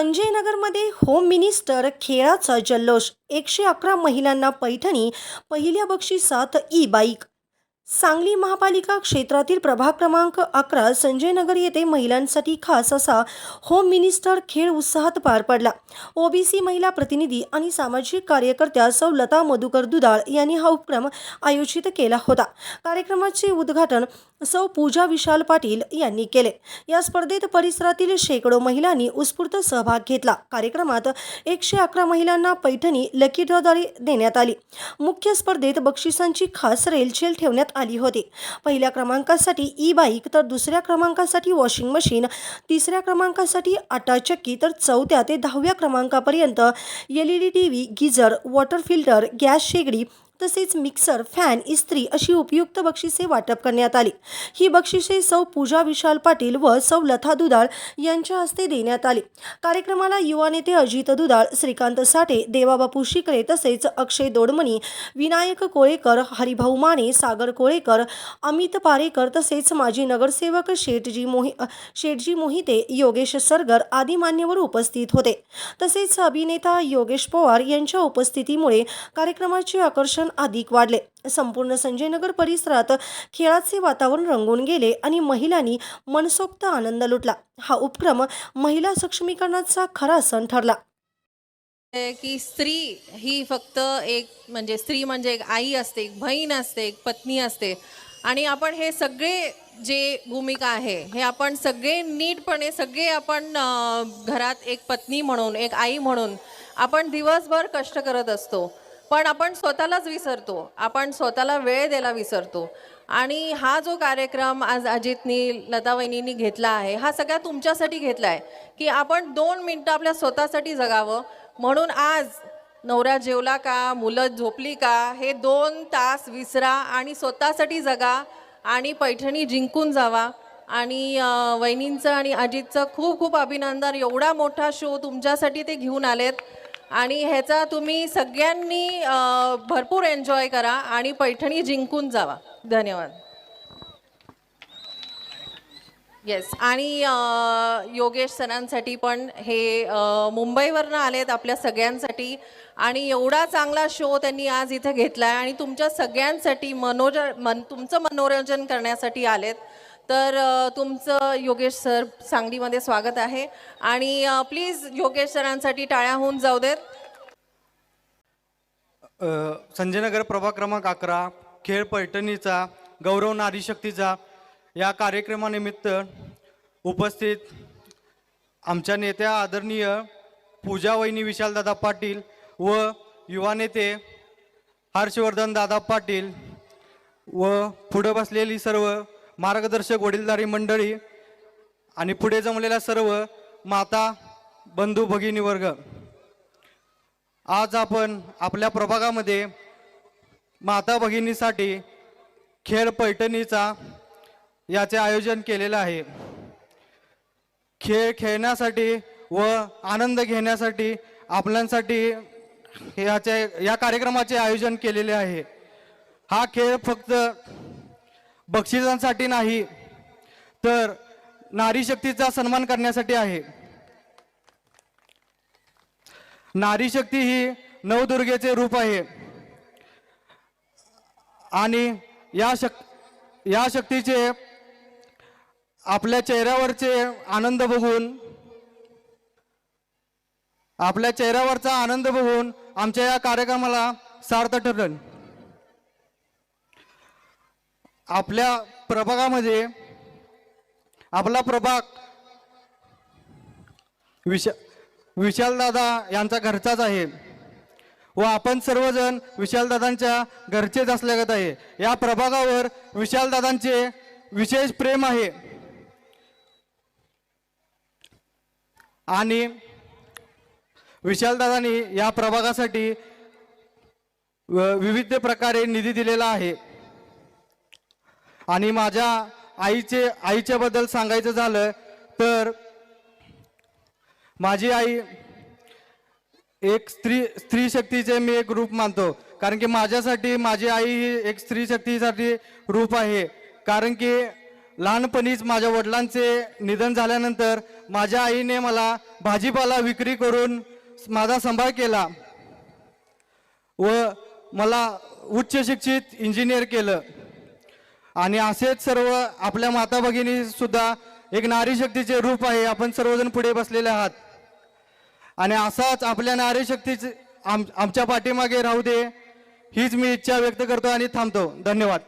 संजयनगरमध्ये home minister खेळाचा जल्लोष. एकशे अकरा महिलांना पैठणी पहिल्या बक्षिसात ई बाईक सांगली महापालिका क्षेत्रातील प्रभाग क्रमांक अकरा संजयनगर येथे महिलांसाठी खास असा होम मिनिस्टर खेळ उत्साहात पार पडला. ओबीसी महिला प्रतिनिधी आणि सामाजिक कार्यकर्त्या सौ लता मधुकर दुधाळ यांनी हा उपक्रम आयोजित केला होता. कार्यक्रमाचे उद्घाटन सौ पूजा विशाल पाटील यांनी केले. या स्पर्धेत परिसरातील शेकडो महिलांनी उत्स्फूर्त सहभाग घेतला. कार्यक्रमात एकशे अकरा महिलांना पैठणी लकी ड्रॉद्वारे देण्यात आली. मुख्य स्पर्धेत बक्षिसांची खास रेलचेल ठेवण्यात आली होती. पहिल्या क्रमांकासाठी ई बाईक तर दुसऱ्या क्रमांकासाठी वॉशिंग मशीन तिसऱ्या क्रमांकासाठी आटा चक्की तर चौथ्या ते दहाव्या क्रमांकापर्यंत L E D T V geyser water filter gas शेगडी तसेच मिक्सर फॅन इस्त्री अशी उपयुक्त बक्षिसे वाटप करण्यात आली. ही बक्षिसे सौ पूजा विशाल पाटील व सौ लथा दुधाळ यांच्या हस्ते देण्यात आली. कार्यक्रमाला युवा नेते अजित दुधाळ श्रीकांत साठे देवाबापू शिकरे तसेच अक्षय दोडमणी विनायक कोळेकर हरिभाऊ माने सागर कोळेकर अमित पारेकर तसेच माजी नगरसेवक शेठजी मोहि शेठजी मोहिते योगेश सरगर आदी मान्यवर उपस्थित होते. तसेच अभिनेता योगेश पवार यांच्या उपस्थितीमुळे कार्यक्रमाचे आकर्षण अधिक वाढले. संपूर्ण संजयनगर परिसरात खेळाचे वातावरण रंगून गेले आणि महिलांनी मनसोक्त आनंद लुटला. हा उपक्रम महिला सक्षमीकरणाचा खरा सण ठरला. म्हणजे की स्त्री ही फक्त एक म्हणजे स्त्री म्हणजे एक आई असते एक बहीण असते एक पत्नी असते. आणि आपण हे सगळे जे भूमिका आहे हे आपण सगळे नीटपणे सगळे आपण घरात एक पत्नी म्हणून एक आई म्हणून आपण दिवसभर कष्ट करत असतो. पण आपण स्वतःलाच विसरतो. आपण स्वतःला वेळ द्यायला विसरतो. आणि हा जो कार्यक्रम आज अजितनी लतावहिनींनी घेतला आहे हा सगळा तुमच्यासाठी घेतला आहे की आपण दोन मिनटं आपल्या स्वतःसाठी जगावं. म्हणून आज नवरा जेवला का मुलं झोपली का हे दोन तास विसरा आणि स्वतःसाठी जगा आणि पैठणी जिंकून जावा. आणि वहिनींचं आणि अजितचं खूप खूप अभिनंदन. एवढा मोठा शो तुमच्यासाठी ते घेऊन आलेत. आणि ह्याचा तुम्ही सगळ्यांनी भरपूर एन्जॉय करा आणि पैठणी जिंकून जावा. धन्यवाद. येस आणि योगेश सरांसाठी पण हे मुंबईवरनं आलेत आपल्या सगळ्यांसाठी. आणि एवढा चांगला शो त्यांनी आज इथे घेतला आहे आणि तुमच्या सगळ्यांसाठी मनोज मन तुमचं मनोरंजन करण्यासाठी आलेत. तर तुमचं योगेश सर सांगलीमध्ये स्वागत आहे. आणि प्लीज योगेश सरांसाठी टाळ्या होऊन जाऊ देत. संजयनगर प्रभाग क्रमांक अकरा खेळ पैठणीचा गौरव नारी शक्तीचा या कार्यक्रमानिमित्त उपस्थित आमच्या नेत्या आदरणीय पूजा वहिनी विशालदादा पाटील व युवा नेते हर्षवर्धन दादा पाटील व पुढं बसलेली सर्व मार्गदर्शक वडीलधारी मंडळी आणि पुढे जमलेल्या सर्व माता बंधू भगिनी वर्ग आज आपण आपल्या प्रभागामध्ये माता भगिनीसाठी खेळ पैठणीचा याचे आयोजन केलेलं आहे. खेळ खेळण्यासाठी व आनंद घेण्यासाठी आपल्यासाठी याचे या कार्यक्रमाचे आयोजन केलेले आहे. हा खेळ फक्त बक्षिसांसाठी नाही तर नारी शक्तीचा सन्मान करण्यासाठी आहे. नारी शक्ती ही नवदुर्गेचे रूप आहे. आणि या शक या शक्तीचे आपल्या चेहऱ्यावरचे आनंद बघून आपल्या चेहऱ्यावरचा आनंद बघून आमच्या या कार्यक्रमाला सार्थ ठरलं. आपल्या प्रभागामध्ये आपला प्रभाग विश विशालदादा यांचा घरचाच आहे. व आपण सर्वजण विशालदादांच्या घरचेच असल्यागत आहे. या प्रभागावर विशालदादांचे विशेष प्रेम आहे. आणि विशालदादांनी या प्रभागासाठी व- विविध प्रकारे निधी दिलेला आहे. आणि माझ्या आईचे आईच्याबद्दल सांगायचं झालं तर माझी आई एक स्त्री स्त्री शक्तीचे मी एक रूप मानतो. कारण की माझ्यासाठी माझी आई ही एक स्त्री शक्तीसाठी रूप आहे. कारण की लहानपणीच माझ्या वडिलांचे निधन झाल्यानंतर माझ्या आईने मला भाजीपाला विक्री करून माझा सांभाळ केला व मला उच्च शिक्षित इंजिनियर केलं. आणि असेच सर्व आपल्या माता भगिनी सुद्धा एक नारी शक्तीचे रूप आहे. आपण सर्वजण पुढे बसलेले आहात. आणि असाच आपल्या नारी शक्तीचे आम आमच्या पाठीमागे राहू दे हीच मी इच्छा व्यक्त करतो आणि थांबतो. धन्यवाद.